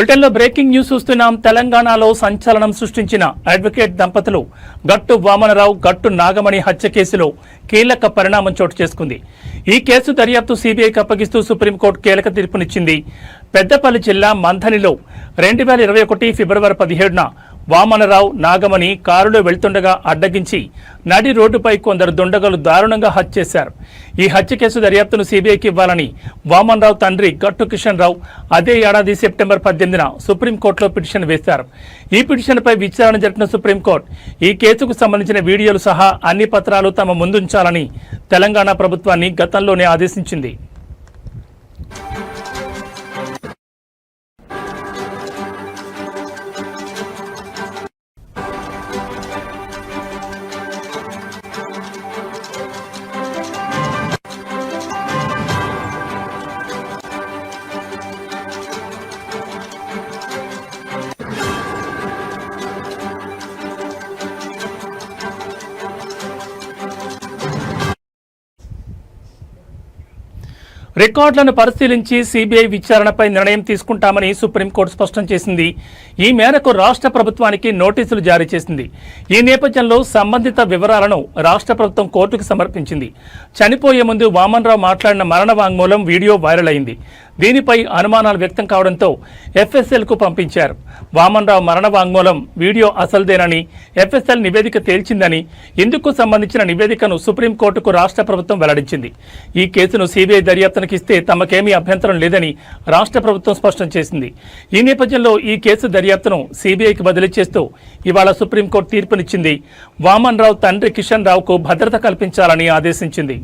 బ్రిటన్లో breaking news చూస్తున్నాం. తెలంగాణలో సంచలనం సృష్టించిన అడ్వకేట్ దంపతులు గట్టు వామనరావు గట్టు నాగమణి హత్య కేసులో కీలక పరిణామం చోటు చేసుకుంది. ఈ కేసు దర్యాప్తు సీబీఐకి అప్పగిస్తూ సుప్రీంకోర్టు కీలక తీర్పునిచ్చింది. పెద్దపల్లి జిల్లా మంథనిలో రెండు వేల ఇరవై ఒకటి ఫిబ్రవరి పదిహేడున వామనరావు నాగమణి కారులో వెళ్తుండగా అడ్డగించి నడి రోడ్డుపై కొందరు దుండగలు దారుణంగా హత్య చేశారు. ఈ హత్య కేసు దర్యాప్తును సీబీఐకి ఇవ్వాలని వామనరావు తండ్రి గట్టు కిషన్ రావు అదే ఏడాది సెప్టెంబర్ పద్దెనిమిదిన సుప్రీంకోర్టులో పిటిషన్ వేశారు. ఈ పిటిషన్పై విచారణ జరిపిన సుప్రీంకోర్టు ఈ కేసుకు సంబంధించిన వీడియోలు సహా అన్ని పత్రాలు తమ ముందుంచాలని తెలంగాణ ప్రభుత్వాన్ని గతంలోనే ఆదేశించింది. రికార్డులను పరిశీలించి సీబీఐ విచారణపై నిర్ణయం తీసుకుంటామని సుప్రీంకోర్టు స్పష్టం చేసింది. ఈ మేరకు రాష్ట్ర ప్రభుత్వానికి నోటీసులు జారీ చేసింది. ఈ నేపథ్యంలో సంబంధిత వివరాలను రాష్ట్ర ప్రభుత్వం కోర్టుకు సమర్పించింది. చనిపోయే ముందు వామన్రావు మాట్లాడిన మరణ వాంగ్మూలం వీడియో వైరల్ అయింది. దీనిపై అనుమానాలు వ్యక్తం కావడంతో ఎఫ్ఎస్ఎల్కు పంపించారు. వామన్రావు మరణ వాంగ్మూలం వీడియో అసలుదేనని ఎఫ్ఎస్ఎల్ నివేదిక తేల్చిందని ఇందుకు సంబంధించిన నివేదికను సుప్రీంకోర్టుకు రాష్ట్ర ప్రభుత్వం వెల్లడించింది. ఈ కేసును సీబీఐ దర్యాప్తునికి ఇస్తే తమకేమీ అభ్యంతరం లేదని రాష్ట్ర ప్రభుత్వం స్పష్టం చేసింది. ఈ నేపథ్యంలో ఈ కేసు దర్యాప్తును సీబీఐకి బదిలీ చేస్తూ ఇవాళ సుప్రీంకోర్టు తీర్పునిచ్చింది. వామన్ రావు తండ్రి కిషన్ రావుకు భద్రత కల్పించాలని ఆదేశించింది.